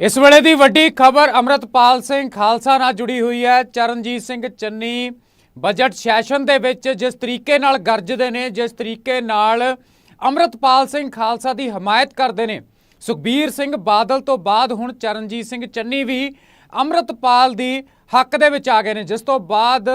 ਇਸ ਵੇਲੇ ਦੀ ਵੱਡੀ ਖਬਰ ਅਮਰਤਪਾਲ ਸਿੰਘ ਖਾਲਸਾ ਨਾਲ ਜੁੜੀ ਹੋਈ ਹੈ। ਚਰਨਜੀਤ ਸਿੰਘ ਚੰਨੀ ਬਜਟ ਸੈਸ਼ਨ ਦੇ ਵਿੱਚ ਜਿਸ ਤਰੀਕੇ ਨਾਲ ਗਰਜਦੇ ਨੇ, ਜਿਸ ਤਰੀਕੇ ਨਾਲ ਅਮਰਤਪਾਲ ਸਿੰਘ ਖਾਲਸਾ ਦੀ ਹਮਾਇਤ ਕਰਦੇ ਨੇ। ਸੁਖਬੀਰ ਸਿੰਘ ਬਾਦਲ ਤੋਂ ਬਾਅਦ ਹੁਣ ਚਰਨਜੀਤ ਸਿੰਘ ਚੰਨੀ ਵੀ ਅਮਰਤਪਾਲ ਦੀ ਹੱਕ ਦੇ ਵਿੱਚ ਆ ਗਏ ਨੇ, ਜਿਸ ਤੋਂ ਬਾਅਦ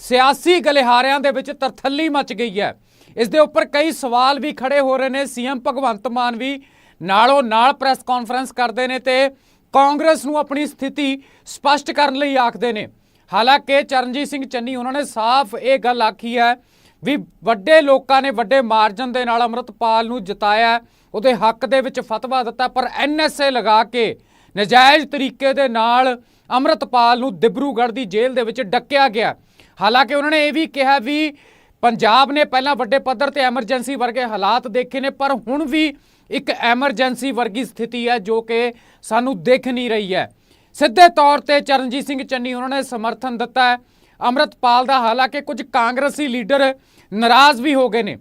ਸਿਆਸੀ ਗਲਿਹਾਰਿਆਂ ਦੇ ਵਿੱਚ ਤਰਥੱਲੀ ਮਚ ਗਈ ਹੈ। ਇਸ ਦੇ ਉੱਪਰ ਕਈ ਸਵਾਲ ਵੀ ਖੜੇ ਹੋ ਰਹੇ ਨੇ। ਸੀਐਮ ਭਗਵੰਤ ਮਾਨ ਵੀ ਨਾਲੋਂ ਨਾਲ ਪ੍ਰੈਸ ਕਾਨਫਰੰਸ ਕਰਦੇ ਨੇ ਤੇ ਕਾਂਗਰਸ ਨੂੰ ਆਪਣੀ ਸਥਿਤੀ ਸਪਸ਼ਟ ਕਰਨ ਲਈ ਆਖਦੇ ਨੇ। ਹਾਲਾਂਕਿ ਚਰਨਜੀਤ ਸਿੰਘ ਚੰਨੀ ਉਹਨਾਂ ਨੇ ਸਾਫ਼ ਇਹ ਗੱਲ ਆਖੀ ਹੈ ਵੀ ਵੱਡੇ ਲੋਕਾਂ ਨੇ ਵੱਡੇ ਮਾਰਜਨ ਦੇ ਨਾਲ ਅਮਰਤਪਾਲ ਨੂੰ ਜਿਤਾਇਆ, ਉਹਦੇ ਹੱਕ ਦੇ ਵਿੱਚ ਫਤਵਾ ਦਿੱਤਾ, ਪਰ ਐਨਐਸਏ ਲਗਾ ਕੇ ਨਜਾਇਜ਼ ਤਰੀਕੇ ਦੇ ਨਾਲ ਅਮਰਤਪਾਲ ਨੂੰ ਦਿਬਰੂਗੜ੍ਹ ਦੀ ਜੇਲ੍ਹ ਦੇ ਵਿੱਚ ਡੱਕਿਆ ਗਿਆ। ਹਾਲਾਂਕਿ ਉਹਨਾਂ ਨੇ ਇਹ ਵੀ ਕਿਹਾ ਵੀ ਪੰਜਾਬ ਨੇ ਪਹਿਲਾਂ ਵੱਡੇ ਪੱਧਰ ਤੇ ਐਮਰਜੈਂਸੀ ਵਰਗੇ ਹਾਲਾਤ ਦੇਖੇ ਨੇ, ਪਰ ਹੁਣ ਵੀ ਇੱਕ ਐਮਰਜੈਂਸੀ ਵਰਗੀ ਸਥਿਤੀ ਹੈ ਜੋ ਕਿ ਸਾਨੂੰ ਦਿਖ ਨਹੀਂ ਰਹੀ ਹੈ। ਸਿੱਧੇ ਤੌਰ ਤੇ ਚਰਨਜੀਤ ਸਿੰਘ ਚੰਨੀ ਉਹਨਾਂ ਨੇ ਸਮਰਥਨ ਦਿੱਤਾ ਹੈ। ਅਮਰਤਪਾਲ ਦਾ ਹਾਲਾਂਕਿ ਕੁਝ ਕਾਂਗਰਸੀ ਲੀਡਰ ਨਾਰਾਜ਼ ਵੀ ਹੋ ਗਏ ਨੇ।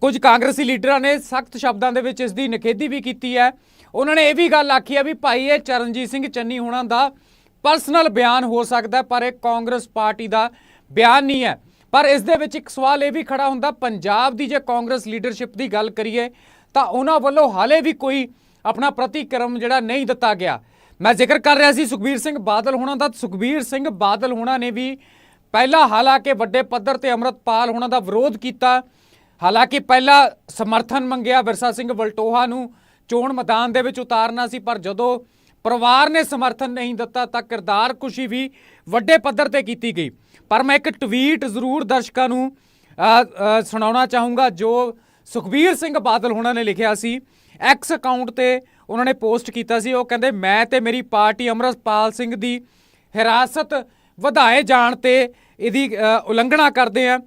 ਕੁਝ ਕਾਂਗਰਸੀ ਲੀਡਰਾਂ ਨੇ ਸਖਤ ਸ਼ਬਦਾਂ ਦੇ ਵਿੱਚ ਇਸ ਦੀ ਨਿਖੇਧੀ ਵੀ ਕੀਤੀ ਹੈ। ਉਹਨਾਂ ਨੇ ਇਹ ਵੀ ਗੱਲ ਆਖੀ ਹੈ ਵੀ ਭਾਈ, ਇਹ ਚਰਨਜੀਤ ਸਿੰਘ ਚੰਨੀ ਹੋਣਾ ਦਾ ਪਰਸਨਲ ਬਿਆਨ ਹੋ ਸਕਦਾ ਪਰ ਇਹ ਕਾਂਗਰਸ ਪਾਰਟੀ ਦਾ ਬਿਆਨ ਨਹੀਂ ਹੈ। ਪਰ ਇਸ ਦੇ ਵਿੱਚ ਇੱਕ ਸਵਾਲ ਇਹ ਵੀ ਖੜਾ ਹੁੰਦਾ, ਪੰਜਾਬ ਦੀ ਜੇ ਕਾਂਗਰਸ ਲੀਡਰਸ਼ਿਪ ਦੀ ਗੱਲ ਕਰੀਏ, ਤਾਂ ਉਹਨਾਂ ਵੱਲੋਂ ਹਾਲੇ ਵੀ ਕੋਈ ਆਪਣਾ ਪ੍ਰਤੀਕਰਮ ਜਿਹੜਾ ਨਹੀਂ ਦਿੱਤਾ ਗਿਆ। ਮੈਂ ਜ਼ਿਕਰ ਕਰ ਰਿਹਾ ਸੀ ਸੁਖਬੀਰ ਸਿੰਘ ਬਾਦਲ ਹੋਣਾ ਦਾ ਸੁਖਬੀਰ ਸਿੰਘ ਬਾਦਲ ਹੋਣਾ ਨੇ ਵੀ ਪਹਿਲਾ ਹਾਲਾਂਕਿ ਵੱਡੇ ਪੱਧਰ ਤੇ ਅਮਰਤਪਾਲ ਹੋਣਾ ਦਾ ਵਿਰੋਧ ਕੀਤਾ। ਹਾਲਾਂਕਿ ਪਹਿਲਾ ਸਮਰਥਨ ਮੰਗਿਆ ਵਿਰਸਾ ਸਿੰਘ ਵਲਟੋਹਾ ਨੂੰ ਚੋਣ ਮੈਦਾਨ ਦੇ ਵਿੱਚ ਉਤਾਰਨਾ ਸੀ, ਪਰ ਜਦੋਂ ਪਰਿਵਾਰ ਨੇ ਸਮਰਥਨ ਨਹੀਂ ਦਿੱਤਾ, ਤਾਂ ਕਿਰਦਾਰ ਕੁਸ਼ੀ ਵੀ ਵੱਡੇ ਪੱਧਰ ਤੇ ਕੀਤੀ ਗਈ। ਪਰ ਮੈਂ ਇੱਕ ਟਵੀਟ ਜ਼ਰੂਰ ਦਰਸ਼ਕਾਂ ਨੂੰ ਸੁਣਾਉਣਾ ਚਾਹੂੰਗਾ, ਜੋ ਸੁਖਬੀਰ ਸਿੰਘ ਬਾਦਲ ਹੋਣਾ ਨੇ ਲਿਖਿਆ ਸੀ। ਐਕਸ ਅਕਾਊਂਟ ਤੇ ਉਹਨਾਂ ਨੇ ਪੋਸਟ ਕੀਤਾ ਸੀ। ਉਹ ਕਹਿੰਦੇ, ਮੈਂ ਤੇ ਮੇਰੀ ਪਾਰਟੀ ਅਮਰਪਾਲ ਸਿੰਘ ਦੀ ਹਿਰਾਸਤ ਵਧਾਏ ਜਾਣ ਤੇ ਇਹਦੀ ਉਲੰਘਣਾ ਕਰਦੇ ਆ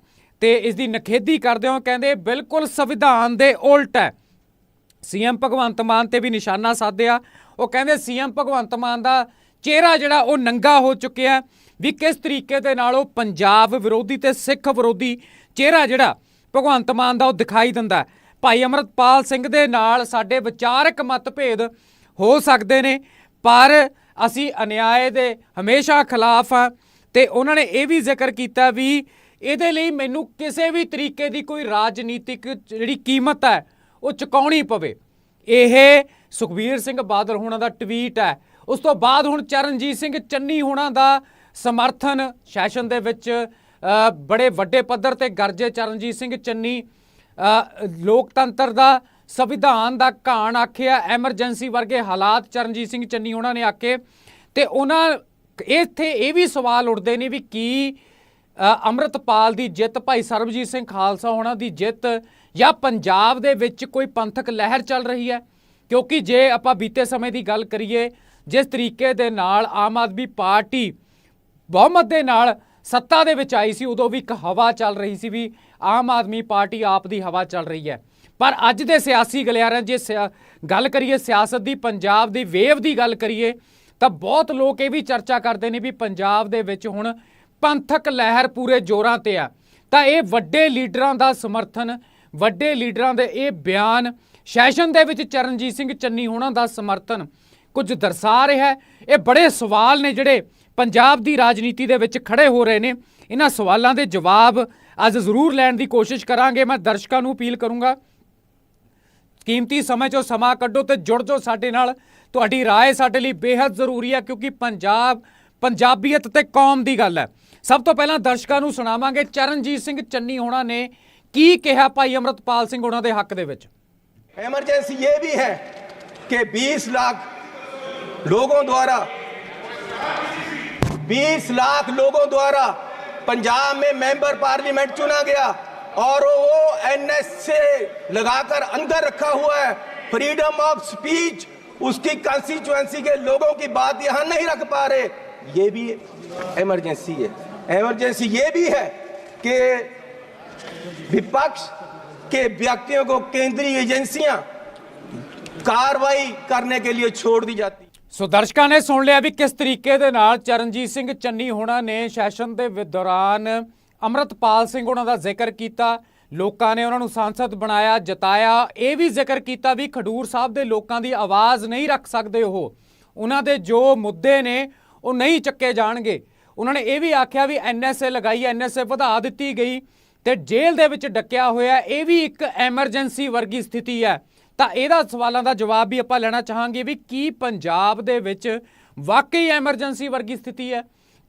ਤੇ ਇਸ ਦੀ ਨਖੇਧੀ ਕਰਦੇ ਹੋ ਕਹਿੰਦੇ, ਬਿਲਕੁਲ ਸੰਵਿਧਾਨ ਦੇ ਉਲਟ ਹੈ। ਸੀਐਮ ਭਗਵੰਤ ਮਾਨ ਤੇ ਵੀ ਨਿਸ਼ਾਨਾ ਸਾਧਿਆ। ਉਹ ਕਹਿੰਦੇ, ਸੀਐਮ ਭਗਵੰਤ ਮਾਨ ਦਾ ਚਿਹਰਾ ਜਿਹੜਾ ਉਹ ਨੰਗਾ ਹੋ ਚੁੱਕਿਆ ਵੀ ਕਿਸ ਤਰੀਕੇ ਦੇ ਨਾਲ ਉਹ ਪੰਜਾਬ ਵਿਰੋਧੀ ਤੇ ਸਿੱਖ ਵਿਰੋਧੀ ਚਿਹਰਾ ਜਿਹੜਾ ਭਗਵੰਤ ਮਾਨ ਦਾ ਉਹ ਦਿਖਾਈ ਦਿੰਦਾ ਭਾਈ ਅਮਰਤਪਾਲ ਸਿੰਘ ਦੇ ਨਾਲ ਸਾਡੇ ਵਿਚਾਰਕ ਮਤਭੇਦ ਹੋ ਸਕਦੇ ਨੇ, ਪਰ ਅਸੀਂ ਅਨਿਆਏ ਦੇ ਹਮੇਸ਼ਾ ਖਿਲਾਫ ਆ ਤੇ ਉਹਨਾਂ ਨੇ ਇਹ ਵੀ ਜ਼ਿਕਰ ਕੀਤਾ ਵੀ ਇਹਦੇ ਲਈ ਮੈਨੂੰ ਕਿਸੇ ਵੀ ਤਰੀਕੇ ਦੀ ਕੋਈ ਰਾਜਨੀਤਿਕ ਜਿਹੜੀ ਕੀਮਤ ਹੈ, ਉਹ ਚੁਕਾਉਣੀ ਪਵੇ। ਇਹ ਸੁਖਬੀਰ ਸਿੰਘ ਬਾਦਲ ਹੋਣਾ ਦਾ ਟਵੀਟ ਹੈ। ਉਸ ਤੋਂ ਬਾਅਦ ਹੁਣ ਚਰਨਜੀਤ ਸਿੰਘ ਚੰਨੀ ਹੋਣਾ ਦਾ ਸਮਰਥਨ ਸੈਸ਼ਨ ਦੇ ਵਿੱਚ ਬੜੇ ਵੱਡੇ ਪੱਧਰ ਤੇ ਗਰਜੇ ਚਰਨਜੀਤ ਸਿੰਘ ਚੰਨੀ ਲੋਕਤੰਤਰ ਦਾ ਸੰਵਿਧਾਨ ਦਾ ਘਾਣ ਆਖਿਆ ਐਮਰਜੈਂਸੀ ਵਰਗੇ ਹਾਲਾਤ ਚਰਨਜੀਤ ਸਿੰਘ ਚੰਨੀ ਉਹਨਾਂ ਨੇ ਆਖੇ। ਤੇ ਉਹਨਾਂ ਇੱਥੇ ਇਹ ਵੀ ਸਵਾਲ ਉੱਠਦੇ ਨੇ ਵੀ ਕੀ ਅ, ਅੰਮ੍ਰਿਤਪਾਲ ਦੀ ਜਿੱਤ ਭਾਈ ਸਰਬਜੀਤ ਸਿੰਘ ਖਾਲਸਾ ਹੋਣਾ ਦੀ ਜਿੱਤ ਜਾਂ ਪੰਜਾਬ ਦੇ ਵਿੱਚ ਕੋਈ ਪੰਥਕ ਲਹਿਰ ਚੱਲ ਰਹੀ ਹੈ? ਕਿਉਂਕਿ ਜੇ ਆਪਾਂ ਬੀਤੇ ਸਮੇਂ ਦੀ ਗੱਲ ਕਰੀਏ ਜਿਸ ਤਰੀਕੇ ਦੇ ਨਾਲ ਆਮ ਆਦਮੀ ਪਾਰਟੀ ਬਹੁਮਤ ਦੇ ਨਾਲ ਸੱਤਾ ਦੇ ਵਿੱਚ ਆਈ ਸੀ, ਉਦੋਂ ਵੀ ਇੱਕ ਹਵਾ ਚੱਲ ਰਹੀ ਸੀ ਵੀ ਆਮ ਆਦਮੀ ਪਾਰਟੀ ਆਪ ਦੀ ਹਵਾ ਚੱਲ ਰਹੀ ਹੈ। ਪਰ ਅੱਜ ਦੇ ਸਿਆਸੀ ਗਲਿਆਰਿਆਂ ਜੇ ਸਿਆ- ਗੱਲ ਕਰੀਏ ਸਿਆਸਤ ਦੀ, ਪੰਜਾਬ ਦੀ, ਵੇਵ ਦੀ ਗੱਲ ਕਰੀਏ, ਤਾਂ ਬਹੁਤ ਲੋਕ ਇਹ ਵੀ ਚਰਚਾ ਕਰਦੇ ਨੇ ਵੀ ਪੰਜਾਬ ਦੇ ਵਿੱਚ ਹੁਣ ਪੰਥਕ ਲਹਿਰ ਪੂਰੇ ਜ਼ੋਰਾਂ ਤੇ ਆ। ਤਾਂ ਇਹ ਵੱਡੇ ਲੀਡਰਾਂ ਦਾ ਸਮਰਥਨ, ਵੱਡੇ ਲੀਡਰਾਂ ਦੇ ਇਹ ਬਿਆਨ, ਸੈਸ਼ਨ ਦੇ ਵਿੱਚ ਚਰਨਜੀਤ ਸਿੰਘ ਚੰਨੀ ਹੋਣਾ ਦਾ ਸਮਰਥਨ ਕੁਝ ਦਰਸਾ ਰਿਹਾ ਇਹ ਬੜੇ ਸਵਾਲ ਨੇ ਜਿਹੜੇ ਪੰਜਾਬ ਦੀ ਰਾਜਨੀਤੀ ਦੇ ਵਿੱਚ ਖੜੇ ਹੋ ਰਹੇ ਨੇ। ਇਹਨਾਂ ਸਵਾਲਾਂ ਦੇ ਜਵਾਬ ਅੱਜ ਜ਼ਰੂਰ ਲੈਣ ਦੀ ਕੋਸ਼ਿਸ਼ ਕਰਾਂਗੇ। ਮੈਂ ਦਰਸ਼ਕਾਂ ਨੂੰ ਅਪੀਲ ਕਰੂੰਗਾ, ਕੀਮਤੀ ਸਮੇਂ 'ਚੋਂ ਸਮਾਂ ਕੱਢੋ ਤੇ ਜੁੜ ਜਾਓ ਸਾਡੇ ਨਾਲ। ਤੁਹਾਡੀ ਰਾਏ ਸਾਡੇ ਲਈ ਬੇਹੱਦ ਜ਼ਰੂਰੀ ਹੈ ਕਿਉਂਕਿ ਪੰਜਾਬ, ਪੰਜਾਬੀਅਤ ਤੇ ਕੌਮ ਦੀ ਗੱਲ ਹੈ। ਸਭ ਤੋਂ ਪਹਿਲਾਂ ਦਰਸ਼ਕਾਂ ਨੂੰ ਸੁਣਾਵਾਂਗੇ, ਚਰਨਜੀਤ ਸਿੰਘ ਚੰਨੀ ਹੋਣਾ ਨੇ ਕੀ ਕਿਹਾ ਭਾਈ ਅਮਰਤਪਾਲ ਸਿੰਘ ਉਹਨਾਂ ਦੇ ਹੱਕ ਦੇ ਵਿੱਚ? ਐਮਰਜੈਂਸੀ ਇਹ ਵੀ ਹੈ ਕਿ 20 ਲੱਖ ਲੋਕਾਂ ਦੁਆਰਾ 20 लाख लोगों द्वारा पंजाब में मेंबर पार्लियामेंट चुना गया और वो एनएस से लगाकर अंदर रखा हुआ है। फ्रीडम ऑफ़ स्पीच उसकी कंस्टिट्यूएंसी के लोगों की बात यहाँ नहीं रख पा रहे। ये भी इमरजेंसी है। इमरजेंसी ये भी है कि विपक्ष के व्यक्तियों को केंद्रीय एजेंसियाँ कार्रवाई करने के लिए छोड़ दी जाती ਸੋ ਦਰਸ਼ਕਾਂ ਨੇ ਸੁਣ ਲਿਆ ਵੀ ਕਿਸ ਤਰੀਕੇ ਦੇ ਨਾਲ ਚਰਨਜੀਤ ਸਿੰਘ ਚੰਨੀ ਹੋਣਾ ਨੇ ਸੈਸ਼ਨ ਦੇ ਵਿ- ਦੌਰਾਨ ਅਮਰਤਪਾਲ ਸਿੰਘ ਉਹਨਾਂ ਦਾ ਜ਼ਿਕਰ ਕੀਤਾ, ਲੋਕਾਂ ਨੇ ਉਹਨਾਂ ਨੂੰ ਸੰਸਦ ਬਣਾਇਆ, ਜਤਾਇਆ, ਇਹ ਵੀ ਜ਼ਿਕਰ ਕੀਤਾ ਵੀ ਖਡੂਰ ਸਾਹਿਬ ਦੇ ਲੋਕਾਂ ਦੀ ਆਵਾਜ਼ ਨਹੀਂ ਰੱਖ ਸਕਦੇ ਉਹ। ਉਹਨਾਂ ਦੇ ਜੋ ਮੁੱਦੇ ਨੇ, ਉਹ ਨਹੀਂ ਚੱਕੇ ਜਾਣਗੇ। ਉਹਨਾਂ ਨੇ ਇਹ ਵੀ ਆਖਿਆ ਵੀ ਐਨਐਸਏ ਲਗਾਈ ਐਨਐਸਏ ਵਧਾ ਦਿੱਤੀ ਗਈ ਤੇ ਜੇਲ੍ਹ ਦੇ ਵਿੱਚ ਡੱਕਿਆ ਹੋਇਆ, ਇਹ ਵੀ ਇੱਕ ਐਮਰਜੈਂਸੀ ਵਰਗੀ ਸਥਿਤੀ ਹੈ। ਤਾਂ ਇਹਦਾ ਸਵਾਲਾਂ ਦਾ ਜਵਾਬ ਵੀ ਆਪਾਂ ਲੈਣਾ ਚਾਹਾਂਗੇ ਵੀ ਕੀ ਪੰਜਾਬ ਦੇ ਵਿੱਚ ਵਾਕਈ ਐਮਰਜੈਂਸੀ ਵਰਗੀ ਸਥਿਤੀ ਹੈ?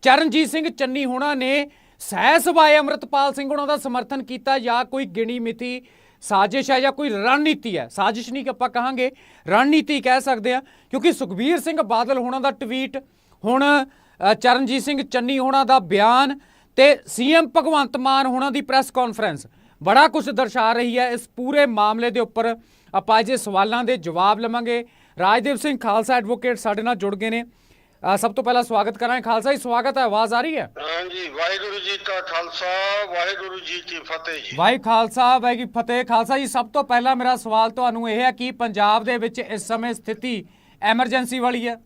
ਚਰਨਜੀਤ ਸਿੰਘ ਚੰਨੀ ਹੋਣਾ ਨੇ ਸਹਿ ਸਭਾਏ ਅਮਰਤਪਾਲ ਸਿੰਘ ਹੋਣਾ ਦਾ ਸਮਰਥਨ ਕੀਤਾ ਜਾਂ ਕੋਈ ਗਿਣੀ ਮਿਤੀ ਸਾਜ਼ਿਸ਼ ਹੈ ਜਾਂ ਕੋਈ ਰਣਨੀਤੀ ਹੈ? ਸਾਜ਼ਿਸ਼ ਨਹੀਂ ਕਿ ਆਪਾਂ ਕਹਾਂਗੇ, ਰਣਨੀਤੀ ਕਹਿ ਸਕਦੇ ਆ ਕਿਉਂਕਿ ਸੁਖਬੀਰ ਸਿੰਘ ਬਾਦਲ ਹੋਣਾ ਦਾ ਟਵੀਟ, ਹੁਣ ਚਰਨਜੀਤ ਸਿੰਘ ਚੰਨੀ ਹੋਣਾ ਦਾ ਬਿਆਨ ਤੇ ਸੀਐਮ ਭਗਵੰਤ ਮਾਨ ਹੋਣਾ ਦੀ ਪ੍ਰੈਸ ਕਾਨਫਰੰਸ। ਬੜਾ ਕੁਝ ਦਰਸਾ ਰਹੀ ਹੈ ਇਸ ਪੂਰੇ ਮਾਮਲੇ ਦੇ ਉੱਪਰ। ਆਪਾਂ ਜੇ ਸਵਾਲਾਂ ਦੇ ਜਵਾਬ ਲਵਾਂਗੇ। ਰਾਜਦੇਵ ਸਿੰਘ ਖਾਲਸਾ ਐਡਵੋਕੇਟ ਸਾਡੇ ਨਾਲ ਜੁੜ ਗਏ ਨੇ। ਸਭ ਤੋਂ ਪਹਿਲਾਂ ਸਵਾਗਤ ਕਰਾਂਗੇ। ਖਾਲਸਾ ਜੀ ਸਵਾਗਤ ਹੈ ਆਵਾਜ਼ ਆ ਰਹੀ ਹੈ? ਹਾਂਜੀ ਵਾਹਿਗੁਰੂ ਜੀ ਕਾ ਖਾਲਸਾ ਵਾਹਿਗੁਰੂ ਜੀ ਕੀ ਫਤਿਹ ਜੀ। ਵਾਹਿ ਖਾਲਸਾ ਵਾਹਿ ਫਤਿਹ। ਖਾਲਸਾ ਜੀ ਸਭ ਤੋਂ ਪਹਿਲਾਂ ਮੇਰਾ ਸਵਾਲ ਤੁਹਾਨੂੰ ਇਹ ਹੈ ਕਿ ਪੰਜਾਬ ਦੇ ਵਿੱਚ ਇਸ ਸਮੇਂ ਸਥਿਤੀ ਐਮਰਜੈਂਸੀ ਵਾਲੀ ਹੈ?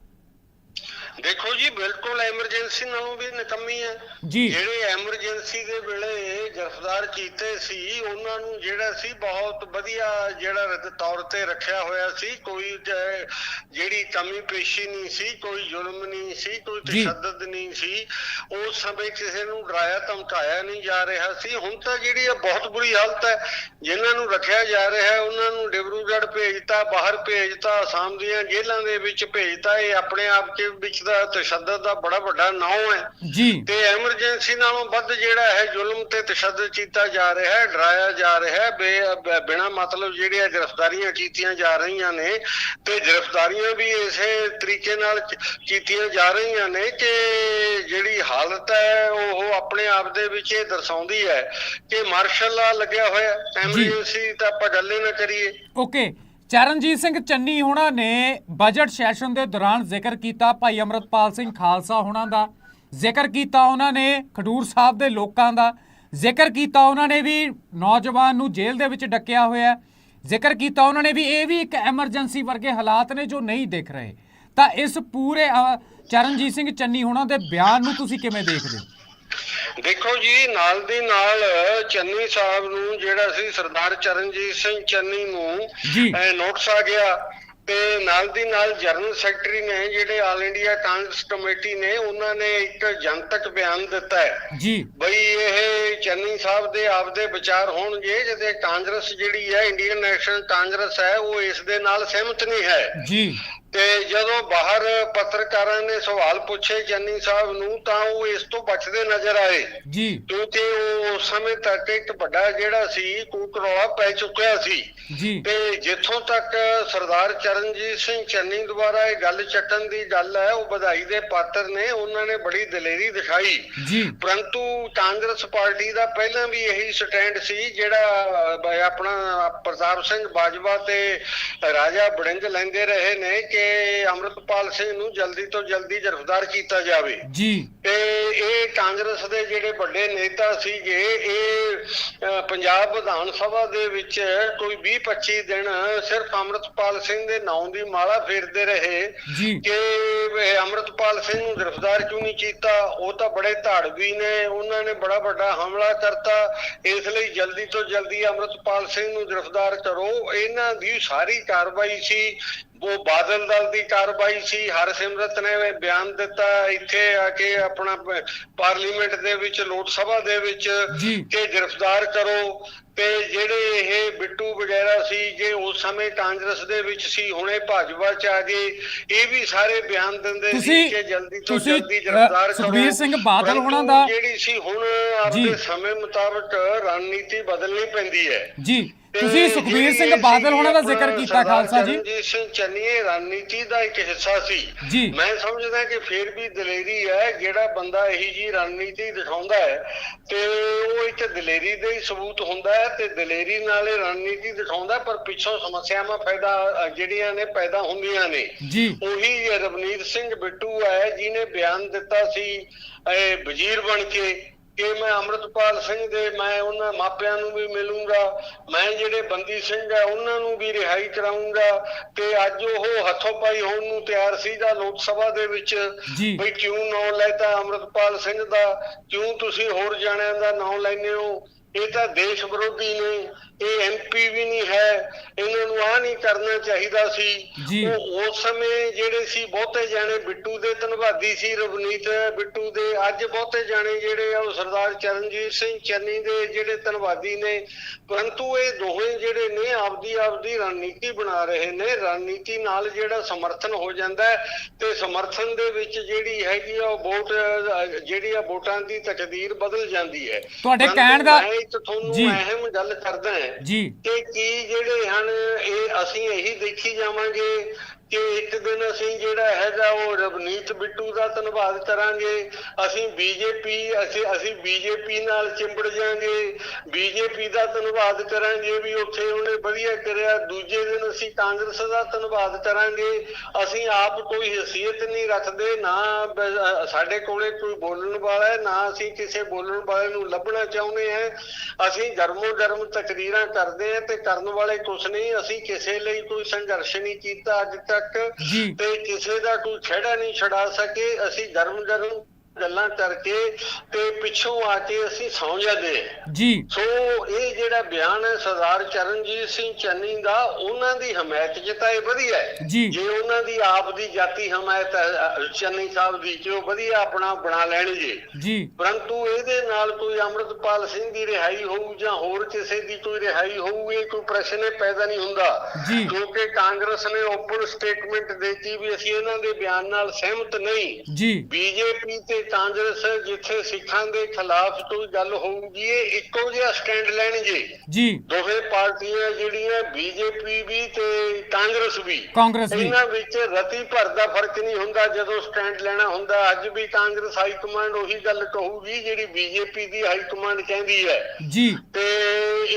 ਦੇਖੋ ਜੀ ਬਿਲਕੁਲ ਐਮਰਜੈਂਸੀ ਨਾਲੋਂ ਵੀ ਨਿਕੰਮੀ ਹੈ। ਜੀ। ਜਿਹੜੇ ਐਮਰਜੈਂਸੀ ਦੇ ਵੇਲੇ ਗ੍ਰਿਫਤਾਰ ਕੀਤੇ ਸੀ ਉਹਨਾਂ ਨੂੰ ਜਿਹੜਾ ਸੀ ਬਹੁਤ ਵਧੀਆ ਜਿਹੜਾ ਤੌਰ ਤੇ ਰੱਖਿਆ ਹੋਇਆ ਸੀ। ਕੋਈ ਜਿਹੜੀ ਕਮੀ ਪੇਸ਼ੀ ਨਹੀਂ ਸੀ ਕੋਈ ਜ਼ੁਲਮ ਨਹੀਂ ਸੀ ਕੋਈ। ਤਸ਼ੱਦਦ ਨਹੀਂ ਸੀ। ਉਸ ਸਮੇਂ ਕਿਸੇ ਨੂੰ ਡਰਾਇਆ ਧਮਕਾਇਆ ਨਹੀਂ ਜਾ ਰਿਹਾ ਸੀ। ਹੁਣ ਤਾਂ ਜਿਹੜੀ ਇਹ ਬਹੁਤ ਬੁਰੀ ਹਾਲਤ ਹੈ ਜਿਨ੍ਹਾਂ ਨੂੰ ਰੱਖਿਆ ਜਾ ਰਿਹਾ ਹੈ ਉਹਨਾਂ ਨੂੰ ਡਿਬਰੂਗੜ੍ਹ ਭੇਜਤਾ ਬਾਹਰ ਭੇਜਤਾ ਆਸਾਮ ਦੀਆਂ ਜੇਲ੍ਹਾਂ ਦੇ ਵਿੱਚ ਭੇਜਤਾ। ਇਹ ਆਪਣੇ ਆਪ ਦੇ ਵਿੱਚ ਦਾ ਤਸ਼ੱਦਦ ਦਾ ਬੜਾ ਵੱਡਾ ਨਾਉ ਹੈ। ਜੀ। ਤੇ ਐਮਰਜੈਂਸੀ ਨਾਲੋਂ ਵੱਧ ਜਿਹੜਾ ਹੈ ਜ਼ੁਲਮ ਤੇ ਤਸ਼ੱਦਦ ਕੀਤਾ ਜਾ ਰਿਹਾ ਹੈ ਡਰਾਇਆ ਜਾ ਰਿਹਾ ਹੈ ਬਿਨਾਂ ਮਤਲਬ ਜਿਹੜੀਆਂ ਗ੍ਰਿਫਤਾਰੀਆਂ ਕੀਤੀਆਂ ਜਾ ਰਹੀਆਂ ਨੇ ਤੇ ਗ੍ਰਿਫਤਾਰੀਆਂ ਵੀ ਇਸੇ ਤਰੀਕੇ ਨਾਲ ਕੀਤੀਆਂ ਜਾ ਰਹੀਆਂ ਨੇ ਕਿ ਹਾਲਤ ਹੈ ਉਹ ਆਪਣੇ ਆਪ ਦੇ ਵਿੱਚ ਇਹ ਦਰਸਾਉਂਦੀ ਹੈ ਕਿ ਮਾਰਸ਼ਲ ਲਾ ਲੱਗਿਆ ਹੋਇਆ ਐਮਰਜੈਂਸੀ ਤਾਂ ਆਪਾਂ ਗੱਲ ਹੀ ਨਾ ਕਰੀਏ ਓਕੇ ਚਰਨਜੀਤ ਸਿੰਘ ਚੰਨੀ ਹੋਣਾ ਨੇ ਬਜਟ ਸੈਸ਼ਨ ਦੇ ਦੌਰਾਨ ਜ਼ਿਕਰ ਕੀਤਾ ਭਾਈ ਅਮਰਤਪਾਲ ਸਿੰਘ ਖਾਲਸਾ ਹੋਣਾ ਦਾ ਜ਼ਿਕਰ ਕੀਤਾ ਉਹਨਾਂ ਨੇ ਖਡੂਰ ਸਾਹਿਬ ਦੇ ਲੋਕਾਂ ਦਾ ਜ਼ਿਕਰ ਕੀਤਾ ਉਹਨਾਂ ਨੇ ਵੀ ਨੌਜਵਾਨ ਨੂੰ ਜੇਲ੍ਹ ਦੇ ਵਿੱਚ ਡੱਕਿਆ ਹੋਇਆ। ਜ਼ਿਕਰ ਕੀਤਾ ਉਹਨਾਂ ਨੇ ਵੀ ਇਹ ਵੀ ਇੱਕ ਐਮਰਜੈਂਸੀ ਵਰਗੇ ਹਾਲਾਤ ਨੇ ਜੋ ਨਹੀਂ ਦਿਖ ਰਹੇ ਤਾਂ ਇਸ ਪੂਰੇ ਚਰਨਜੀਤ ਸਿੰਘ ਚੰਨੀ ਹੋਣਾ ਦੇ ਬਿਆਨ ਨੂੰ ਤੁਸੀਂ ਕਿਵੇਂ ਦੇਖਦੇ ਹੋ? ਦੇਖੋ ਜੀ ਨਾਲ ਦੀ ਨਾਲ ਚੰਨੀ ਸਾਹਿਬ ਨੂੰ ਜਿਹੜਾ ਸੀ ਸਰਦਾਰ ਚਰਨਜੀਤ ਸਿੰਘ ਚੰਨੀ ਨੂੰ ਨੋਟਿਸ ਆ ਗਿਆ ਤੇ ਨਾਲ ਦੀ ਨਾਲ ਜਨਰਲ ਸੈਕਟਰੀ ਨੇ ਜਿਹੜੇ ਆਲ ਇੰਡੀਆ ਕਾਂਗਰਸ ਕਮੇਟੀ ਨੇ ਉਹਨਾਂ ਨੇ ਇੱਕ ਜਨਤਕ ਬਿਆਨ ਦਿੱਤਾ ਹੈ ਜੀ। ਬਈ ਇਹ ਚੰਨੀ ਸਾਹਿਬ ਦੇ ਆਪਦੇ ਵਿਚਾਰ ਹੋਣਗੇ ਜਿਹਦੇ ਕਾਂਗਰਸ ਜਿਹੜੀ ਹੈ ਇੰਡੀਅਨ ਨੈਸ਼ਨਲ ਕਾਂਗਰਸ ਹੈ ਉਹ ਇਸ ਦੇ ਨਾਲ ਸਹਿਮਤ ਨਹੀਂ ਹੈ। ਜੀ। ਤੇ ਜਦੋਂ ਬਾਹਰ ਪੱਤਰਕਾਰਾਂ ਨੇ ਸਵਾਲ ਪੁੱਛੇ ਚੰਨੀ ਸਾਹਿਬ ਨੂੰ ਤਾਂ ਉਹ ਇਸ ਤੋਂ ਬਚਦੇ ਨਜ਼ਰ ਆਏ। ਜੀ। ਕਿਉਂਕਿ ਉਹ ਉਸ ਸਮੇਂ ਤੱਕ ਇੱਕ ਵੱਡਾ ਜਿਹੜਾ ਸੀ ਕੂਕਰੋਲਾ ਪੈ ਚੁੱਕਿਆ ਸੀ। ਜੀ। ਤੇ ਜਿੱਥੋਂ ਤੱਕ ਸਰਦਾਰ ਚਰਨਜੀਤ ਸਿੰਘ ਚੰਨੀ ਦੁਆਰਾ ਇਹ ਗੱਲ ਚੱਕਣ ਦੀ ਗੱਲ ਹੈ ਉਹ ਵਧਾਈ ਦੇ ਪਾਤਰ ਨੇ ਉਹਨਾਂ ਨੇ ਬੜੀ ਦਲੇਰੀ ਦਿਖਾਈ। ਜੀ। ਪਰੰਤੂ ਕਾਂਗਰਸ ਪਾਰਟੀ ਦਾ ਪਹਿਲਾਂ ਵੀ ਇਹੀ ਸਟੈਂਡ ਸੀ ਜਿਹੜਾ ਆਪਣਾ ਪ੍ਰਤਾਪ ਸਿੰਘ ਬਾਜਵਾ ਤੇ ਰਾਜਾ ਬੜਿੰਗ ਲੈਂਦੇ ਰਹੇ ਨੇ ਕਿ ਅੰਮ੍ਰਿਤਪਾਲ ਸਿੰਘ ਨੂੰ ਜਲਦੀ ਤੋਂ ਜਲਦੀ ਗ੍ਰਿਫਤਾਰ ਕੀਤਾ ਜਾਵੇ। ਜੀ। ਤੇ ਇਹ ਕਾਂਗਰਸ ਦੇ ਜਿਹੜੇ ਵੱਡੇ ਨੇਤਾ ਸੀਗੇ ਇਹ ਪੰਜਾਬ ਵਿਧਾਨ ਸਭਾ ਦੇ ਵਿੱਚ ਕੋਈ 20-25 ਦਿਨ ਸਿਰਫ ਅੰਮ੍ਰਿਤਪਾਲ ਸਿੰਘ ਦੇ ਨਾਂ ਦੀ ਮਾਲਾ ਫੇਰਦੇ ਰਹੇ ਕਿ ਅੰਮ੍ਰਿਤਪਾਲ ਸਿੰਘ ਨੂੰ ਗ੍ਰਿਫਤਾਰ ਕਿਉਂ ਨਹੀਂ ਕੀਤਾ ਉਹ ਤਾਂ ਬੜੇ ਧਾੜਵੀ ਨੇ ਉਹਨਾਂ ਨੇ ਬੜਾ ਵੱਡਾ ਹਮਲਾ ਕਰਤਾ। ਇਸ ਲਈ ਜਲਦੀ ਤੋਂ ਜਲਦੀ ਅੰਮ੍ਰਿਤਪਾਲ ਸਿੰਘ ਨੂੰ ਗ੍ਰਿਫਤਾਰ ਕਰੋ। ਇਹਨਾਂ ਦੀ ਸਾਰੀ ਕਾਰਵਾਈ ਸੀ। ਉਹ ਬਾਦਲ ਦਲ ਦੀ ਕਾਰਵਾਈ ਸੀ ਹਰਸਿਮਰਤ ਨੇ ਬਿਆਨ ਦਿੱਤਾ ਇੱਥੇ ਆ ਕੇ ਆਪਣਾ ਪਾਰਲੀਮੈਂਟ ਦੇ ਵਿੱਚ ਲੋਕ ਸਭਾ ਦੇ ਵਿੱਚ। ਕਿ ਗ੍ਰਿਫਤਾਰ ਕਰੋ ਤੇ ਜਿਹੜੇ ਇਹ ਬਿੱਟੂ ਵਗੈਰਾ ਸੀ ਜੇ ਉਸ ਸਮੇਂ ਕਾਂਗਰਸ ਦੇ ਵਿੱਚ ਸੀ ਹੁਣੇ ਭਾਜਪਾ ਚ ਆ ਗਏ ਇਹ ਵੀ ਸਾਰੇ ਬਿਆਨ ਦਿੰਦੇ ਸੀ ਕਿ ਜਲਦੀ ਤੋਂ ਜਲਦੀ ਗ੍ਰਿਫਤਾਰ ਕਰੋ ਸੁਖਬੀਰ ਸਿੰਘ ਬਾਦਲ ਹੋਣਾ ਦਾ- ਜਿਹੜੀ ਸੀ ਹੁਣ। ਆਪਣੇ ਸਮੇਂ ਮੁਤਾਬਕ ਰਣਨੀਤੀ ਬਦਲਣੀ ਪੈਂਦੀ ਹੈ ਜੀ ਤੁਸੀਂ ਸੁਖਬੀਰ ਸਿੰਘ ਬਾਦਲ ਹੋਣਾ ਦਾ ਜ਼ਿਕਰ ਕੀਤਾ ਖਾਲਸਾ ਜੀ। ਚਰਨਜੀਤ ਸਿੰਘ ਰਣਨੀਤੀ ਦਾ ਇੱਕ ਹਿੱਸਾ ਸੀ। ਮੈਂ ਸਮਝਦਾ ਕਿ ਫਿਰ ਵੀ ਦਲੇਰੀ ਹੈ ਜਿਹੜਾ ਬੰਦਾ ਇਹੀ ਜੀ ਰਣਨੀਤੀ ਦਿਖਾਉਂਦਾ ਹੈ ਤੇ ਉਹ ਇੱਕ ਦਲੇਰੀ ਦੇ ਹੀ ਸਬੂਤ ਹੁੰਦਾ ਹੈ ਤੇ ਦਲੇਰੀ ਨਾਲ ਇਹ ਰਣਨੀਤੀ ਦਿਖਾਉਂਦਾ ਪਰ ਪਿੱਛੋਂ ਸਮੱਸਿਆਵਾਂ ਪੈਦਾ ਜਿਹੜੀਆਂ ਨੇ ਪੈਦਾ ਹੁੰਦੀਆਂ ਨੇ। ਜੀ। ਉਹੀ ਰਵਨੀਤ ਸਿੰਘ ਬਿੱਟੂ ਹੈ ਜਿਹਨੇ ਬਿਆਨ ਦਿੱਤਾ ਸੀ ਇਹ ਵਜ਼ੀਰ ਬਣ ਕੇ। ਕਿ ਮੈਂ ਅੰਮ੍ਰਿਤਪਾਲ ਸਿੰਘ ਦੇ ਮੈਂ ਉਹਨਾਂ ਮਾਪਿਆਂ ਨੂੰ ਵੀ ਮਿਲੂੰਗਾ ਮੈਂ ਜਿਹੜੇ ਬੰਦੀ ਸਿੰਘ ਆ ਉਹਨਾਂ ਨੂੰ ਵੀ ਰਿਹਾਈ ਕਰਾਉਂਗਾ ਤੇ ਅੱਜ ਉਹ ਹੱਥੋਂ ਪਾਈ ਹੋਣ ਨੂੰ ਤਿਆਰ ਸੀਗਾ ਲੋਕ ਸਭਾ ਦੇ ਵਿੱਚ। ਵੀ ਕਿਉਂ ਨਾਂ ਲੈਤਾ ਅੰਮ੍ਰਿਤਪਾਲ ਸਿੰਘ ਦਾ ਕਿਉਂ ਤੁਸੀਂ ਹੋਰ ਜਾਣਿਆਂ ਦਾ ਨਾਂ ਲੈਂਦੇ ਹੋ ਇਹ ਤਾਂ ਦੇਸ਼ ਵਿਰੋਧੀ ਨੇ ਇਹ ਐਮਪੀ ਵੀ ਨਹੀਂ ਹੈ ਇਹਨਾਂ ਨੂੰ ਆ ਨਹੀਂ ਕਰਨਾ ਚਾਹੀਦਾ ਸੀ। ਉਹ ਉਸ ਸਮੇਂ ਜਿਹੜੇ ਸੀ ਬਹੁਤੇ ਜਾਣੇ ਬਿੱਟੂ ਦੇ ਧੰਨਵਾਦੀ ਸੀ ਰਵਨੀਤ ਬਿੱਟੂ ਦੇ। ਅੱਜ ਬਹੁਤੇ ਜਾਣੇ ਜਿਹੜੇ ਆ ਉਹ ਸਰਦਾਰ ਚਰਨਜੀਤ ਸਿੰਘ ਚੰਨੀ ਦੇ ਜਿਹੜੇ ਧੰਨਵਾਦੀ ਨੇ। ਪਰੰਤੂ ਇਹ ਦੋਵੇਂ ਜਿਹੜੇ ਨੇ ਆਪਦੀ ਆਪਦੀ ਰਣਨੀਤੀ ਬਣਾ ਰਹੇ ਨੇ। ਰਣਨੀਤੀ ਨਾਲ ਜਿਹੜਾ ਸਮਰਥਨ ਹੋ ਜਾਂਦਾ ਤੇ ਸਮਰਥਨ ਦੇ ਵਿੱਚ ਜਿਹੜੀ ਹੈਗੀ ਆ ਉਹ ਵੋਟ ਜਿਹੜੀ ਆ ਵੋਟਾਂ ਦੀ ਤਕਦੀਰ ਬਦਲ ਜਾਂਦੀ ਹੈ। ਤੁਹਾਡੇ ਕਹਿਣ ਦਾ- ਮੈਂ ਜੀ। ਅਹਿਮ ਗੱਲ ਕਰਦਾ ਹਾਂ। ਜੀ। ਕਿ ਕੀ ਜਿਹੜੇ ਹਨ ਇਹ ਅਸੀਂ ਇਹੀ ਦੇਖੀ ਜਾਵਾਂਗੇ ਕਿ ਇੱਕ ਦਿਨ ਅਸੀਂ ਜਿਹੜਾ ਹੈਗਾ ਉਹ ਰਵਨੀਤ ਬਿੱਟੂ ਦਾ ਧੰਨਵਾਦ ਕਰਾਂਗੇ। ਅਸੀਂ ਬੀਜੇਪੀ, ਅਸੀਂ ਅਸੀਂ ਬੀਜੇਪੀ ਨਾਲ ਚਿੰਬੜ ਜਾਾਂਗੇ ਬੀਜੇਪੀ ਦਾ ਧੰਨਵਾਦ ਕਰਾਂਗੇ ਵੀ ਉੱਥੇ ਉਹਨੇ ਵਧੀਆ ਕਰਿਆ। ਦੂਜੇ ਦਿਨ ਅਸੀਂ ਕਾਂਗਰਸ ਦਾ ਧੰਨਵਾਦ ਕਰਾਂਗੇ। ਅਸੀਂ ਆਪ ਕੋਈ ਹਸੀਅਤ ਨਹੀਂ ਰੱਖਦੇ, ਨਾ ਸਾਡੇ ਕੋਲੇ ਕੋਈ ਬੋਲਣ ਵਾਲਾ ਹੈ, ਨਾ ਅਸੀਂ ਕਿਸੇ ਬੋਲਣ ਵਾਲੇ ਨੂੰ ਲੱਭਣਾ ਚਾਹੁੰਦੇ ਹਾਂ। ਅਸੀਂ ਗਰਮੋ ਗਰਮ ਤਕਰੀਰਾਂ ਕਰਦੇ ਹਾਂ ਤੇ ਕਰਨ ਵਾਲੇ ਕੁਛ ਨਹੀਂ। ਅਸੀਂ ਕਿਸੇ ਲਈ ਕੋਈ ਸੰਘਰਸ਼ ਨਹੀਂ ਕੀਤਾ। ਅੱਜ ਤੱਕ ਜੀ। ਤੇ ਕਿਸੇ ਦਾ ਕੋਈ ਖਿਹੜਾ ਨਹੀਂ ਛਡਾ ਸਕੇ ਅਸੀਂ ਗਰਮ ਗਰਮ ਗੱਲਾਂ ਕਰਕੇ ਤੇ ਪਿੱਛੋਂ ਆ ਕੇ ਅਸੀਂ ਸੌਂ ਜਾਂਦੇ ਹਾਂ। ਜੀ। ਸੋ ਇਹ ਜਿਹੜਾ ਬਿਆਨ ਹੈ ਸਰਦਾਰ ਚਰਨਜੀਤ ਸਿੰਘ ਚੰਨੀ ਦਾ ਉਹਨਾਂ ਦੀ ਹਮਾਇਤ 'ਚ ਤਾਂ ਇਹ ਵਧੀਆ ਹੈ। ਜੀ। ਜੇ ਉਹਨਾਂ ਦੀ ਆਪ ਦੀ ਜਾਤੀ ਹਮਾਇਤ ਹੈ ਅ, ਚੰਨੀ ਸਾਹਿਬ ਦੀ ਉਹ ਵਧੀਆ ਆਪਣਾ ਬਣਾ ਲੈਣਗੇ ਜੀ। ਪਰੰਤੂ ਇਹਦੇ ਨਾਲ ਕੋਈ ਅੰਮ੍ਰਿਤਪਾਲ ਸਿੰਘ ਦੀ ਰਿਹਾਈ ਹੋਊ ਜਾਂ ਹੋਰ ਕਿਸੇ ਦੀ ਕੋਈ ਰਿਹਾਈ ਹੋਊ ਇਹ ਕੋਈ ਪ੍ਰਸ਼ਨ ਹੀ ਪੈਦਾ ਨਹੀਂ ਹੁੰਦਾ। ਜੀ। ਕਿਉਂਕਿ ਕਾਂਗਰਸ ਨੇ ਓਪਨ ਸਟੇਟਮੈਂਟ ਦਿੱਤੀ ਵੀ ਅਸੀਂ ਇਹਨਾਂ ਦੇ ਬਿਆਨ ਨਾਲ ਸਹਿਮਤ ਨਹੀਂ। ਜੀ। ਬੀਜੇਪੀ ਤੇ ਕਾਂਗਰਸ ਜਿੱਥੇ ਸਿੱਖਾਂ ਦੇ ਖਿਲਾਫ ਕੋਈ ਗੱਲ ਹੋਊਗੀ ਇਹ ਇੱਕੋ ਜਿਹਾ ਸਟੈਂਡ ਲੈਣਗੇ ਜੀ। ਦੋਵੇਂ ਪਾਰਟੀਆਂ ਜਿਹੜੀਆਂ ਬੀਜੇਪੀ ਵੀ ਤੇ ਕਾਂਗਰਸ ਵੀ ਕਾਂਗਰਸ ਵੀ। ਇਹਨਾਂ ਵਿੱਚ ਰਤੀ ਭਰ ਦਾ ਫ਼ਰਕ ਨਹੀਂ ਹੁੰਦਾ ਜਦੋਂ ਸਟੈਂਡ ਲੈਣਾ ਹੁੰਦਾ ਅੱਜ ਵੀ ਕਾਂਗਰਸ ਹਾਈ ਕਮਾਂਡ ਉਹੀ ਗੱਲ ਕਹੂਗੀ ਜਿਹੜੀ ਬੀਜੇਪੀ ਦੀ ਹਾਈ ਕਮਾਂਡ ਕਹਿੰਦੀ ਹੈ। ਜੀ। ਤੇ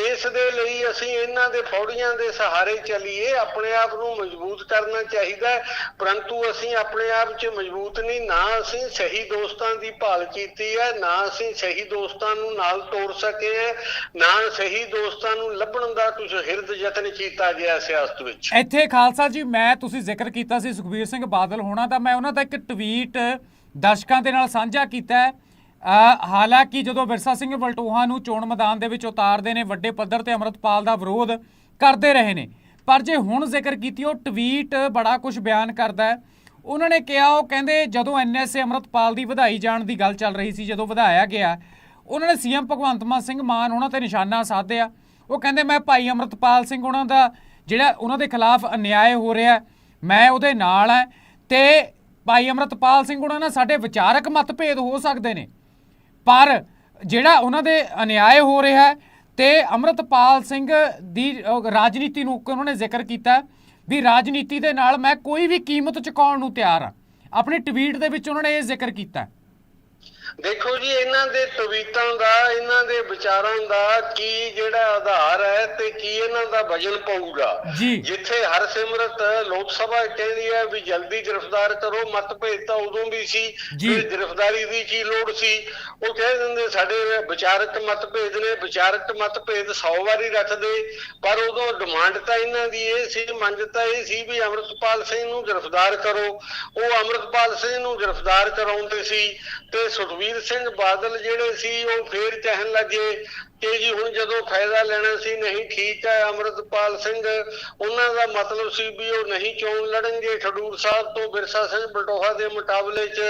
ਇਸ ਦੇ ਲਈ ਅਸੀਂ ਇਹਨਾਂ ਦੇ ਫੌੜੀਆਂ ਦੇ ਸਹਾਰੇ ਚੱਲੀਏ ਆਪਣੇ ਆਪ ਨੂੰ ਮਜ਼ਬੂਤ ਕਰਨਾ ਚਾਹੀਦਾ ਪਰੰਤੂ ਅਸੀਂ ਆਪਣੇ ਆਪ 'ਚ ਮਜ਼ਬੂਤ ਨਹੀਂ ਨਾ ਅਸੀਂ ਸਹੀ ਦੋਸਤਾਂ ਦੀ ਭਾਲ ਕੀਤੀ ਹੈ, ਨਾ ਅਸੀਂ ਸਹੀ ਦੋਸਤਾਂ ਨੂੰ ਨਾਲ ਤੋੜ ਸਕੇ, ਨਾ ਸਹੀ ਦੋਸਤਾਂ ਨੂੰ ਲੱਭਣ ਦਾ ਕੁਝ ਹਿਰਦ ਯਤਨ ਕੀਤਾ ਗਿਆ ਸਿਆਸਤ ਵਿੱਚ। ਇੱਥੇ ਖਾਲਸਾ ਜੀ, ਮੈਂ ਤੁਸੀਂ ਜ਼ਿਕਰ ਕੀਤਾ ਸੀ ਸੁਖਬੀਰ ਸਿੰਘ ਬਾਦਲ ਹੋਣਾ ਤਾਂ ਮੈਂ ਉਹਨਾਂ ਦਾ ਇੱਕ ਟਵੀਟ ਦਰਸ਼ਕਾਂ ਦੇ ਨਾਲ ਸਾਂਝਾ ਕੀਤਾ ਹੈ। ਹਾਲਾਂਕਿ ਜਦੋਂ ਵਿਰਸਾ ਸਿੰਘ ਵਲਟੋਹਾ ਨੂੰ ਚੋਣ ਮੈਦਾਨ ਦੇ ਵਿੱਚ ਉਤਾਰਦੇ ਨੇ, ਵੱਡੇ ਪੱਧਰ ਤੇ ਅਮਰਤਪਾਲ ਦਾ ਵਿਰੋਧ ਕਰਦੇ ਰਹੇ ਨੇ। ਪਰ ਜੇ ਹੁਣ ਜ਼ਿਕਰ ਕੀਤੀ, ਉਹ ਟਵੀਟ ਬੜਾ ਕੁਝ ਬਿਆਨ ਕਰਦਾ ਹੈ। ਉਹਨਾਂ ਨੇ ਕਿਹਾ, ਉਹ ਕਹਿੰਦੇ ਜਦੋਂ ਐਨਐਸਏ ਅਮਰਤਪਾਲ ਦੀ ਵਧਾਈ ਜਾਣ ਦੀ ਗੱਲ ਚੱਲ ਰਹੀ ਸੀ, ਜਦੋਂ ਵਧਾਇਆ ਗਿਆ, ਉਹਨਾਂ ਨੇ ਸੀਐਮ ਭਗਵੰਤ ਮਾਨ ਸਿੰਘ ਮਾਨ ਉਹਨਾਂ ਤੇ ਨਿਸ਼ਾਨਾ ਸਾਧਿਆ। ਉਹ ਕਹਿੰਦੇ, ਮੈਂ ਭਾਈ ਅਮਰਤਪਾਲ ਸਿੰਘ ਉਹਨਾਂ ਦਾ ਜਿਹੜਾ ਉਹਨਾਂ ਦੇ ਖਿਲਾਫ ਅਨਿਆਏ ਹੋ ਰਿਹਾ ਮੈਂ ਉਹਦੇ ਨਾਲ ਹਾਂ ਤੇ ਭਾਈ ਅਮਰਤਪਾਲ ਸਿੰਘ ਉਹਨਾਂ ਨਾਲ ਸਾਡੇ ਵਿਚਾਰਕ ਮਤਭੇਦ ਹੋ ਸਕਦੇ ਨੇ। ਪਰ ਜਿਹੜਾ ਉਹਨਾਂ ਦੇ ਅਨਿਆਏ ਹੋ ਰਿਹਾ ਹੈ ਤੇ ਅਮਰਤਪਾਲ ਸਿੰਘ ਦੀ ਰਾਜਨੀਤੀ ਨੂੰ ਉਹਨਾਂ ਨੇ ਜ਼ਿਕਰ ਕੀਤਾ ਵੀ ਰਾਜਨੀਤੀ ਦੇ ਨਾਲ ਮੈਂ ਕੋਈ ਵੀ ਕੀਮਤ ਚੁਕਾਉਣ ਨੂੰ ਤਿਆਰ ਹਾਂ ਆਪਣੀ ਟਵੀਟ ਦੇ ਵਿੱਚ ਉਹਨਾਂ ਨੇ ਇਹ ਜ਼ਿਕਰ ਕੀਤਾ। ਦੇਖੋ ਜੀ ਇਹਨਾਂ ਦੇ ਤਵੀਤਾਂ ਦਾ ਇਹਨਾਂ ਦੇ ਵਿਚਾਰਾਂ ਦਾ ਕੀ ਜਿਹੜਾ ਆਧਾਰ ਹੈ ਤੇ ਕੀ ਇਹਨਾਂ ਦਾ ਵਜਨ ਪਊਗਾ। ਜਿੱਥੇ ਹਰਸਿਮਰਤ ਲੋਕ ਸਭਾ ਕਹਿੰਦੀ ਹੈ ਵੀ ਜਲਦੀ ਗ੍ਰਿਫਤਾਰ ਕਰੋ ਮਤਭੇਦ ਤਾਂ ਉਦੋਂ ਵੀ ਸੀ। ਫਿਰ ਗ੍ਰਿਫਤਾਰੀ ਦੀ ਕੀ ਲੋੜ ਸੀ ਉਹ ਕਹਿ ਦਿੰਦੇ ਸਾਡੇ ਵਿਚਾਰਕ ਮਤਭੇਦ ਨੇ ਵਿਚਾਰਕ ਮਤਭੇਦ 100 ਵਾਰੀ ਰੱਖਦੇ ਪਰ ਉਦੋਂ ਡਿਮਾਂਡ ਤਾਂ ਇਹਨਾਂ ਦੀ ਇਹ ਸੀ ਮੰਗ ਤਾਂ ਇਹ ਸੀ ਵੀ ਅਮਰਤਪਾਲ ਸਿੰਘ ਨੂੰ ਗ੍ਰਿਫਤਾਰ ਕਰੋ ਉਹ ਅਮਰਤਪਾਲ ਸਿੰਘ ਨੂੰ ਗ੍ਰਿਫਤਾਰ ਕਰਾਉਂਦੇ ਸੀ ਤੇ ਸੁਖਵੀਰ ਸਿੰਘ ਬਾਦਲ ਜਿਹੜੇ ਸੀ ਉਹ ਫੇਰ ਕਹਿਣ ਲੱਗੇ ਕਿ ਜੀ ਹੁਣ ਜਦੋਂ ਫਾਇਦਾ ਲੈਣਾ ਸੀ ਨਹੀਂ ਠੀਕ ਹੈ ਅਮਰਤਪਾਲ ਸਿੰਘ ਉਹਨਾਂ ਦਾ ਮਤਲਬ ਸੀ ਵੀ ਉਹ ਨਹੀਂ ਚੋਣ ਲੜਨਗੇ। ਖਡੂਰ ਸਾਹਿਬ ਤੋਂ ਬਿਰਸਾ ਸਿੰਘ ਬਟੋਹਾ ਦੇ ਮੁਕਾਬਲੇ 'ਚ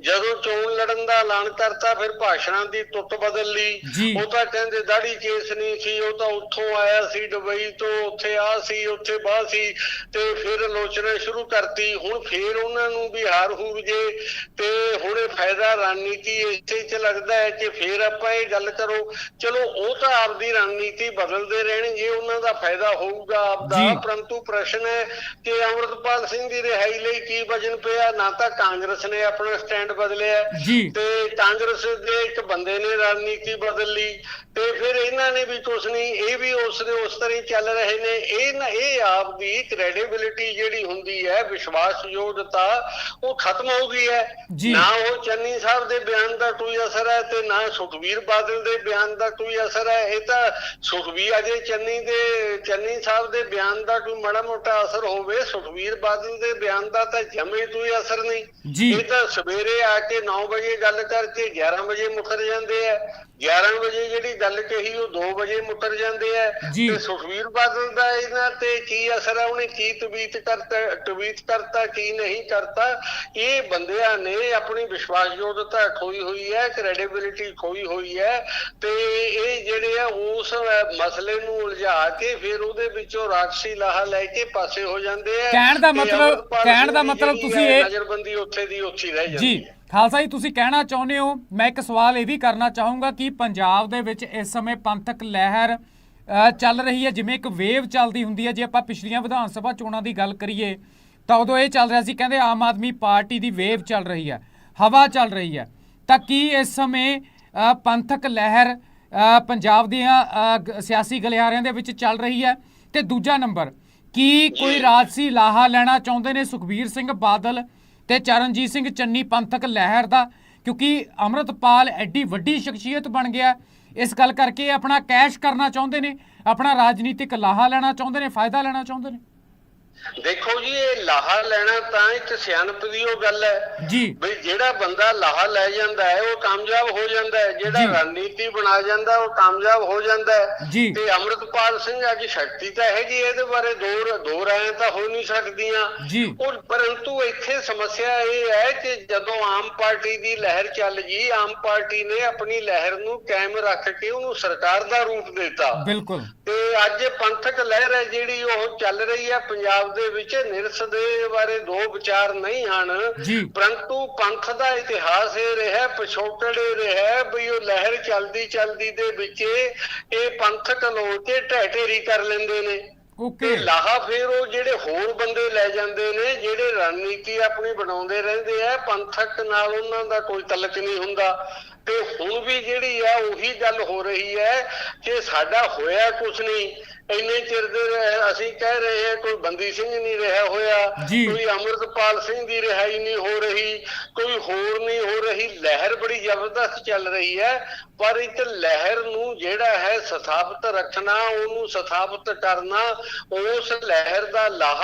ਜਦੋਂ ਚੋਣ ਲੜਨ ਦਾ ਐਲਾਨ ਕਰਤਾ ਫਿਰ ਭਾਸ਼ਣਾਂ ਦੀ ਤੁੱਤ ਬਦਲ ਲਈ। ਉਹ ਤਾਂ ਕਹਿੰਦੇ ਦਾੜੀ ਕੇਸ ਨਹੀਂ ਸੀ ਉਹ ਤਾਂ ਉੱਥੋਂ ਆਇਆ ਸੀ ਦੁਬਈ ਤੋਂ ਉੱਥੇ ਆ ਸੀ ਉੱਥੇ ਬਾਹ ਸੀ ਤੇ ਫਿਰ ਆਲੋਚਨਾ ਸ਼ੁਰੂ ਕਰਤੀ। ਹੁਣ ਫਿਰ ਉਹਨਾਂ ਨੂੰ ਵੀ ਹਾਰ ਹੂਰ ਜੇ ਤੇ ਹੁਣ ਇਹ ਫਾਇਦਾ ਰਣਨੀਤੀ ਇੱਥੇ ਚ ਲੱਗਦਾ ਹੈ ਕਿ ਫਿਰ ਆਪਾਂ ਇਹ ਗੱਲ ਕਰੋ। ਚਲੋ ਉਹ ਤਾਂ ਆਪਦੀ ਰਣਨੀਤੀ ਬਦਲਦੇ ਰਹਿਣਗੇ ਉਹਨਾਂ ਦਾ ਫਾਇਦਾ ਹੋਊਗਾ ਆਪਦਾ ਜੀ। ਪਰੰਤੂ ਪ੍ਰਸ਼ਨ ਹੈ ਕਿ ਅਮਰਤਪਾਲ ਸਿੰਘ ਦੀ ਰਿਹਾਈ ਲਈ ਕੀ ਵਜਨ ਪਿਆ ਨਾ ਤਾਂ ਕਾਂਗਰਸ ਨੇ ਆਪਣਾ ਸਟੈਂਡ ਬਦਲਿਆ। ਤੇ ਕਾਂਗਰਸ ਦੇ ਇੱਕ ਬੰਦੇ ਨੇ ਰਣਨੀਤੀ ਬਦਲ ਲਈ ਤੇ ਫਿਰ ਇਹਨਾਂ ਨੇ ਵੀ ਕੁਛ ਨਹੀਂ ਇਹ ਵੀ ਉਸ ਦੇ ਉਸ ਤਰ੍ਹਾਂ ਹੀ ਚੱਲ ਰਹੇ ਨੇ ਇਹ ਇਹ ਆਪ ਦੀ ਕ੍ਰੈਡੀਬਿਲਿਟੀ ਜਿਹੜੀ ਹੁੰਦੀ ਹੈ ਵਿਸ਼ਵਾਸਯੋਗਤਾ ਉਹ ਖਤਮ ਹੋ ਗਈ ਹੈ। ਨਾ ਉਹ ਚੰਨੀ ਸਾਹਿਬ ਦੇ ਬਿਆਨ ਦਾ ਕੋਈ ਅਸਰ ਹੈ ਤੇ ਨਾ ਸੁਖਵੀਰ ਬਾਦਲ ਦੇ ਬਿਆਨ ਦਾ ਕੋਈ ਅਸਰ ਹੈ ਇਹ ਤਾਂ ਸੁਖਵੀਰ ਅਜੇ ਚੰਨੀ ਦੇ ਚੰਨੀ ਸਾਹਿਬ ਦੇ ਬਿਆਨ ਦਾ ਕੋਈ ਮਾੜਾ ਮੋਟਾ ਅਸਰ ਹੋਵੇ ਸੁਖਵੀਰ ਬਾਦਲ ਦੇ ਬਿਆਨ ਦਾ ਤਾਂ ਜਮੇ ਕੋਈ ਅਸਰ ਨਹੀਂ। ਇਹ ਤਾਂ ਸਵੇਰੇ ਆ ਕੇ 9 ਵਜੇ ਗੱਲ ਕਰਕੇ 11 ਵਜੇ ਮੁਕਰ ਜਾਂਦੇ ਆ 11 ਵਜੇ ਜਿਹੜੀ ਗੱਲ ਕਹੀ ਉਹ 2 ਵਜੇ ਮੁੱਕਰ ਜਾਂਦੇ ਆ। ਤੇ ਸੁਖਵੀਰ ਬਾਦਲ ਦਾ ਇਹਨਾਂ ਤੇ ਕੀ ਅਸਰ ਹੈ ਉਹਨੇ ਕੀ ਟਵੀਟ ਕਰਤਾ ਟਵੀਟ ਕਰਤਾ ਕੀ ਨਹੀਂ ਕਰਤਾ? ਇਹ ਬੰਦਿਆਂ ਨੇ ਆਪਣੀ ਵਿਸ਼ਵਾਸਯੋਗਤਾ ਖੋਈ ਹੋਈ ਹੈ ਕ੍ਰੈਡੀਬਿਲਿਟੀ ਖੋਈ ਹੋਈ ਹੈ ਤੇ ਇਹ ਜਿਹੜੇ ਆ ਉਸ ਮਸਲੇ ਨੂੰ ਉਲਝਾ ਕੇ ਫਿਰ ਉਹਦੇ ਵਿੱਚੋਂ ਰਾਖਸੀ ਲਾਹਾ ਲੈ ਕੇ ਪਾਸੇ ਹੋ ਜਾਂਦੇ ਆ ਕਹਿਣ ਦਾ ਮਤਲਬ- ਕਹਿਣ ਦਾ ਮਤਲਬ ਤੁਸੀਂ ਇਹ- ਨਜ਼ਰਬੰਦੀ ਉੱਥੇ ਦੀ ਉੱਥੇ ਰਹਿ ਜਾਂਦੀ ਜੀ ਹੈ। ਖਾਲਸਾ ਜੀ, ਤੁਸੀਂ ਕਹਿਣਾ ਚਾਹੁੰਦੇ ਹੋ? ਮੈਂ ਇੱਕ ਸਵਾਲ ਇਹ ਵੀ ਕਰਨਾ ਚਾਹੂੰਗਾ ਕਿ ਪੰਜਾਬ ਦੇ ਵਿੱਚ ਇਸ ਸਮੇਂ ਪੰਥਕ ਲਹਿਰ ਚੱਲ ਰਹੀ ਹੈ, ਜਿਵੇਂ ਇੱਕ ਵੇਵ ਚੱਲਦੀ ਹੁੰਦੀ ਹੈ। ਜੇ ਆਪਾਂ ਪਿਛਲੀਆਂ ਵਿਧਾਨ ਸਭਾ ਚੋਣਾਂ ਦੀ ਗੱਲ ਕਰੀਏ, ਤਾਂ ਉਦੋਂ ਇਹ ਚੱਲ ਰਿਹਾ ਸੀ, ਕਹਿੰਦੇ ਆਮ ਆਦਮੀ ਪਾਰਟੀ ਦੀ ਵੇਵ ਚੱਲ ਰਹੀ ਹੈ, ਹਵਾ ਚੱਲ ਰਹੀ ਹੈ। ਤਾਂ ਕੀ ਇਸ ਸਮੇਂ ਪੰਥਕ ਲਹਿਰ ਪੰਜਾਬ ਦੀਆਂ ਸਿਆਸੀ ਗਲਿਆਰਿਆਂ ਦੇ ਵਿੱਚ ਚੱਲ ਰਹੀ ਹੈ? ਤੇ ਦੂਜਾ ਨੰਬਰ, ਕੀ ਕੋਈ ਰਾਜਸੀ ਲਾਹਾ ਲੈਣਾ ਚਾਹੁੰਦੇ ਨੇ ਸੁਖਬੀਰ ਸਿੰਘ ਬਾਦਲ? ਤੇ ਚਰਨਜੀਤ ਸਿੰਘ ਚੰਨੀ ਪੰਥਕ ਲਹਿਰ ਦਾ, ਕਿਉਂਕਿ ਅੰਮ੍ਰਿਤਪਾਲ ਐਡੀ ਵੱਡੀ ਸ਼ਖਸੀਅਤ ਬਣ ਗਿਆ। ਇਸ ਗੱਲ ਕਰਕੇ ਆਪਣਾ ਕੈਸ਼ ਕਰਨਾ ਚਾਹੁੰਦੇ ਨੇ, ਆਪਣਾ ਰਾਜਨੀਤਿਕ ਲਾਹਾ ਲੈਣਾ ਚਾਹੁੰਦੇ ਨੇ, ਫਾਇਦਾ ਲੈਣਾ ਚਾਹੁੰਦੇ ਨੇ। ਦੇਖੋ ਜੀ ਇਹ ਲਾਹਾ ਲੈਣਾ ਤਾਂ ਇੱਕ ਸਿਆਣਪ ਦੀ ਉਹ ਗੱਲ ਹੈ। ਜੀ। ਬਈ ਜਿਹੜਾ ਬੰਦਾ ਲਾਹਾ ਲੈ ਜਾਂਦਾ ਹੈ ਉਹ ਕਾਮਯਾਬ ਹੋ ਜਾਂਦਾ ਹੈ। ਜਿਹੜਾ ਜੀ। ਰਣਨੀਤੀ ਬਣਾ ਜਾਂਦਾ ਉਹ ਕਾਮਯਾਬ ਹੋ ਜਾਂਦਾ ਹੈ। ਜੀ। ਤੇ ਅਮਰਤਪਾਲ ਸਿੰਘ ਅੱਜ ਸ਼ਕਤੀ ਤਾਂ ਹੈਗੀ ਇਹਦੇ ਬਾਰੇ ਦੋ ਦੋ ਰਾਇ ਤਾਂ ਹੋ ਨਹੀਂ ਸਕਦੀਆਂ। ਜੀ। ਔਰ ਪਰੰਤੂ ਇੱਥੇ ਸਮੱਸਿਆ ਇਹ ਹੈ ਕਿ ਜਦੋਂ ਆਮ ਪਾਰਟੀ ਦੀ ਲਹਿਰ ਚੱਲ ਗਈ ਆਮ ਪਾਰਟੀ ਨੇ ਆਪਣੀ ਲਹਿਰ ਨੂੰ ਕਾਇਮ ਰੱਖ ਕੇ ਉਹਨੂੰ ਸਰਕਾਰ ਦਾ ਰੂਪ ਦਿੱਤਾ। ਬਿਲਕੁਲ। ਤੇ ਅੱਜ ਪੰਥਕ ਲਹਿਰ ਹੈ ਜਿਹੜੀ ਉਹ ਚੱਲ ਰਹੀ ਹੈ ਪੰਜਾਬ ਦੇ ਵਿੱਚ ਨਿਰਸ ਦੇ ਬਾਰੇ ਦੋ ਵਿਚਾਰ ਨਹੀਂ ਹਨ। ਪਰੰਤੂ ਪੰਥ ਦਾ ਇਤਿਹਾਸ ਇਹ ਰਿਹਾ ਪਿਛੋਕੜ ਇਹ ਰਿਹਾ ਵੀ ਉਹ ਲਹਿਰ ਚੱਲਦੀ ਚੱਲਦੀ ਦੇ ਵਿੱਚ ਇਹ ਪੰਥਕ ਲੋਕ ਕੇ ਢਹਿ ਕਰ ਲੈਂਦੇ ਨੇ। ਓਕੇ। ਤੇ ਲਾਹਾ ਫੇਰ ਉਹ ਜਿਹੜੇ ਹੋਰ ਬੰਦੇ ਲੈ ਜਾਂਦੇ ਨੇ ਜਿਹੜੇ ਰਣਨੀਤੀ ਆਪਣੀ ਬਣਾਉਂਦੇ ਰਹਿੰਦੇ ਆ ਪੰਥਕ ਨਾਲ ਉਹਨਾਂ ਦਾ ਕੋਈ ਤਲਕ ਨਹੀਂ ਹੁੰਦਾ। ਤੇ ਹੁਣ ਵੀ ਜਿਹੜੀ ਆ ਉਹੀ ਗੱਲ ਹੋ ਰਹੀ ਹੈ ਕਿ ਸਾਡਾ ਹੋਇਆ ਕੁਛ ਨਹੀਂ ਇੰਨੇ ਚਿਰ ਦੇ ਅਸੀਂ ਕਹਿ ਰਹੇ ਹਾਂ ਕੋਈ ਬੰਦੀ ਸਿੰਘ ਨਹੀਂ ਰਿਹਾ ਹੋਇਆ। ਕੋਈ ਅਮਰਤਪਾਲ ਸਿੰਘ ਦੀ ਰਿਹਾਈ ਨਹੀਂ ਹੋ ਰਹੀ ਕੋਈ ਹੋਰ ਨਹੀਂ ਹੋ ਰਹੀ ਲਹਿਰ ਬੜੀ ਜ਼ਬਰਦਸਤ ਚੱਲ ਰਹੀ ਹੈ ਪਰ ਇੱਕ ਲਹਿਰ ਨੂੰ ਜਿਹੜਾ ਹੈ ਸਥਾਪਿਤ ਰੱਖਣਾ ਉਹਨੂੰ ਸਥਾਪਿਤ ਕਰਨਾ ਉਸ ਲਹਿਰ ਦਾ ਲਾਹਾ